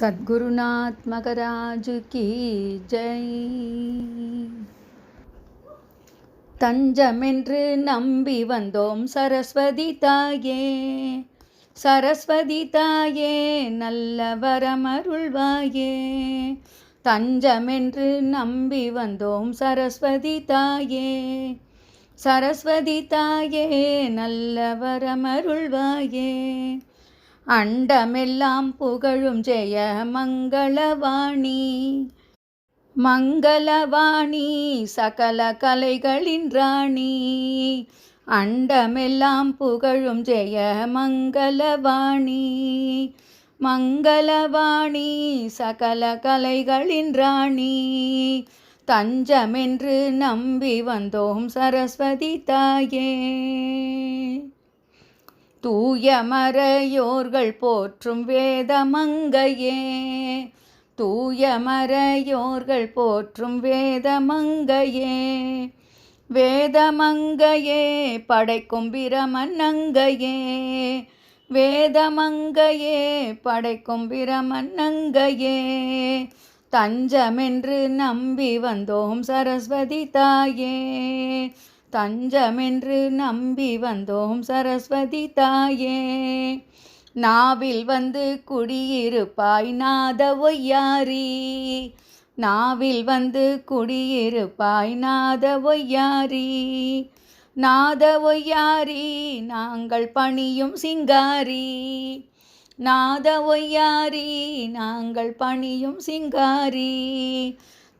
சத்குருநாத் மகராஜு கி ஜெய். தஞ்சமென்று நம்பி வந்தோம் சரஸ்வதி தாயே. சரஸ்வதி தாயே நல்ல வரமருள்வாயே. தஞ்சமென்று நம்பி வந்தோம் சரஸ்வதி தாயே. சரஸ்வதி தாயே நல்ல வரமருள்வாயே. அண்டமெல்லாம் புகழும் ஜெய மங்களவாணி. மங்களவாணி சகல கலைகளின் ராணி. அண்டமெல்லாம் புகழும் ஜெய மங்களவாணி. மங்களவாணி சகல கலைகளின் ராணி. தஞ்சமென்று நம்பி வந்தோம் சரஸ்வதி தாயே. தூயமறையோர்கள் போற்றும் வேதமங்கையே. தூயமறையோர்கள் போற்றும் வேதமங்கையே. வேதமங்கையே படைக்கும் பிரமன்னங்கையே. வேதமங்கையே படைக்கும் பிரமன்னங்கையே. தஞ்சமென்று நம்பி வந்தோம் சரஸ்வதி தாயே. தஞ்சமென்று நம்பி வந்தோம் சரஸ்வதி தாயே. நாவில் வந்து குடியிருப்பாய் நாத ஒய்யாரி. நாவில் வந்து குடியிருப்பாய் நாத ஒய்யாரி. நாத ஒய்யாரி நாங்கள் பணியும் சிங்காரி. நாத ஒய்யாரி நாங்கள் பணியும் சிங்காரி.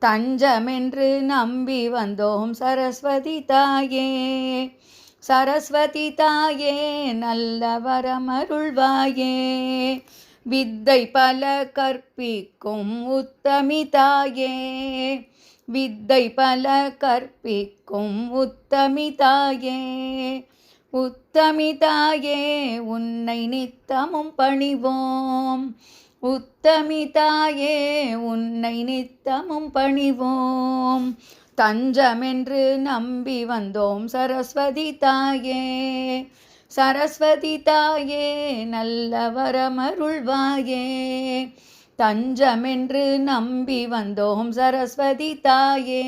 தஞ்சமென்று நம்பி வந்தோம் சரஸ்வதி தாயே. சரஸ்வதி தாயே நல்ல வரமருள்வாயே. வித்தை பல கற்பிக்கும் உத்தமி தாயே. வித்தை பல கற்பிக்கும் உத்தமி தாயே. உத்தமி தாயே உன்னை நித்தமும் பணிவோம். உத்தமிதாயே உன்னை நித்தமும் பணிவோம். தஞ்சமென்று நம்பி வந்தோம் சரஸ்வதி தாயே. சரஸ்வதி தாயே நல்ல வரமருள்வாயே. தஞ்சமென்று நம்பி வந்தோம் சரஸ்வதி தாயே.